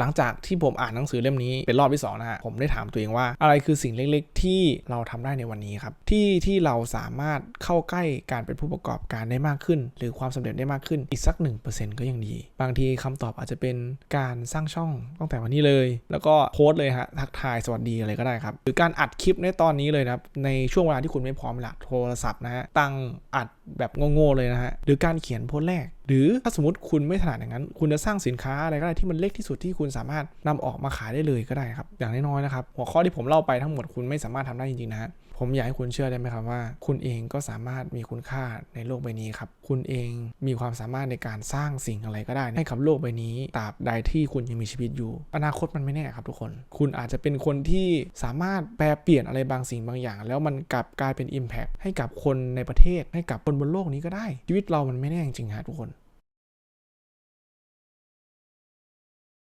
หลังจากที่ผมอ่านหนังสือเล่มนี้เป็นรอบที่สอนะฮะผมได้ถามตัวเองว่า อะไรคือสิ่งเล็กๆ ที่เราทำได้ในวันนี้ครับที่ที่เราสามารถเข้าใกล้การเป็นผู้ประกอบการได้มากขึ้น หรือความสำเร็จได้มากขึ้นอีกสัก 1%ก็ยังดี บางทีคำตอบอาจจะเป็นการสร้างช่องตั้งแต่วันนี้เลย แล้วก็โพสต์เลยฮะทักทายสวัสดีอะไรก็ได้ครับหรือการอัดคลิปในตอนนี้เลยนะครับในช่วงเวลาที่คุณไม่พร้อมละโทรศัพท์นะฮะตั้งอัดแบบโง่ๆเลยนะฮะหรือการเขียนโพสต์แรก หรือถ้าสมมติคุณไม่ถนัดอย่างนั้น คุณจะสร้างสินค้าอะไรก็ได้ที่มันเล็กที่สุดที่คุณสามารถนำออกมาขายได้เลยก็ได้ครับ อย่างน้อยๆนะครับ หัวข้อที่ผมเล่าไปทั้งหมดคุณไม่สามารถทำได้จริงๆนะฮะผมอยากให้คุณเชื่อได้ไหมครับว่า คุณเองก็สามารถมีคุณค่าในโลกใบนี้ครับ คุณเองมีความสามารถในการสร้างสิ่งอะไรก็ได้ ให้กับโลกใบนี้ตราบใดที่คุณยังมีชีวิตอยู่ อนาคตมันไม่แน่ครับทุกคน คุณอาจจะเป็นคนที่สามารถแปลเปลี่ยนอะไรบางสิ่งบางอย่าง แล้วมันกลับกลายเป็น Impact ให้กับคนในประเทศให้กับคนบนโลกนี้ก็ได้ ชีวิตเรามันไม่แน่จริงฮะทุกคน